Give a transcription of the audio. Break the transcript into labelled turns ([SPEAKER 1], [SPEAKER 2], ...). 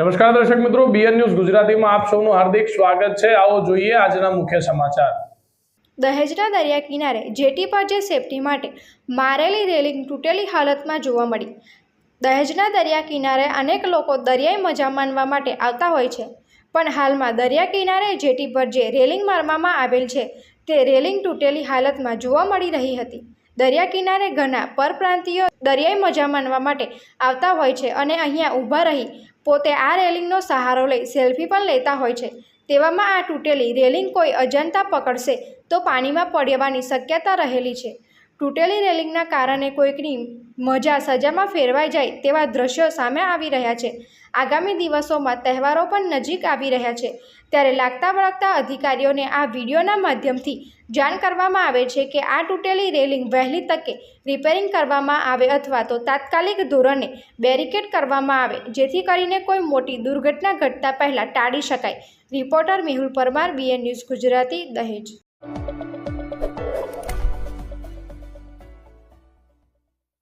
[SPEAKER 1] નમસ્કાર દર્શક મિત્રો બીએન ન્યૂઝ ગુજરાતીમાં આપ સૌનું હાર્દિક સ્વાગત છે. આવો જોઈએ આજના મુખ્ય સમાચાર.
[SPEAKER 2] દહેજના દરિયા કિનારે જેટી પર જે સેફટી માટે મારેલી રેલિંગ તૂટેલી હાલતમાં જોવા મળી. દહેજના દરિયા કિનારે અનેક લોકો દરિયાઈ મજા માણવા માટે આવતા હોય છે. પણ હાલમાં દરિયા કિનારે જેટી પર જે રેલિંગ મારવામાં આવેલ છે, તે રેલિંગ તૂટેલી હાલતમાં જોવા મળી રહી હતી. દરિયા કિનારે ઘણા પરપ્રાંતિયો દરિયાઈ મજા માણવા માટે આવતા હોય છે અને અહીંયા ઊભા રહી પોતે આ રેલિંગનો સહારો લઈ સેલ્ફી પણ લેતા હોય છે. તેવામાં આ તૂટેલી રેલિંગ કોઈ અજાણતા પકડશે તો પાણીમાં પડવાની શક્યતા રહેલી છે. તૂટેલી રેલિંગના કારણે કોઈકની મજા સજામાં ફેરવાઈ જાય તેવા દ્રશ્યો સામે આવી રહ્યા છે. આગામી દિવસોમાં તહેવારો પણ નજીક આવી રહ્યા છે. ત્યારે લાગતા વળગતા અધિકારીઓને આ વિડીયોના માધ્યમથી જાણ કરવામાં આવે છે કે આ તૂટેલી રેલિંગ વહેલી તકે રિપેરિંગ કરવામાં આવે અથવા તો તાત્કાલિક ધોરણે બેરિકેડ કરવામાં આવે, જેથી કરીને કોઈ મોટી દુર્ઘટના ઘટતા પહેલાં ટાળી શકાય. Reporter Mehul Parmar BN news Gujarati, Dahej.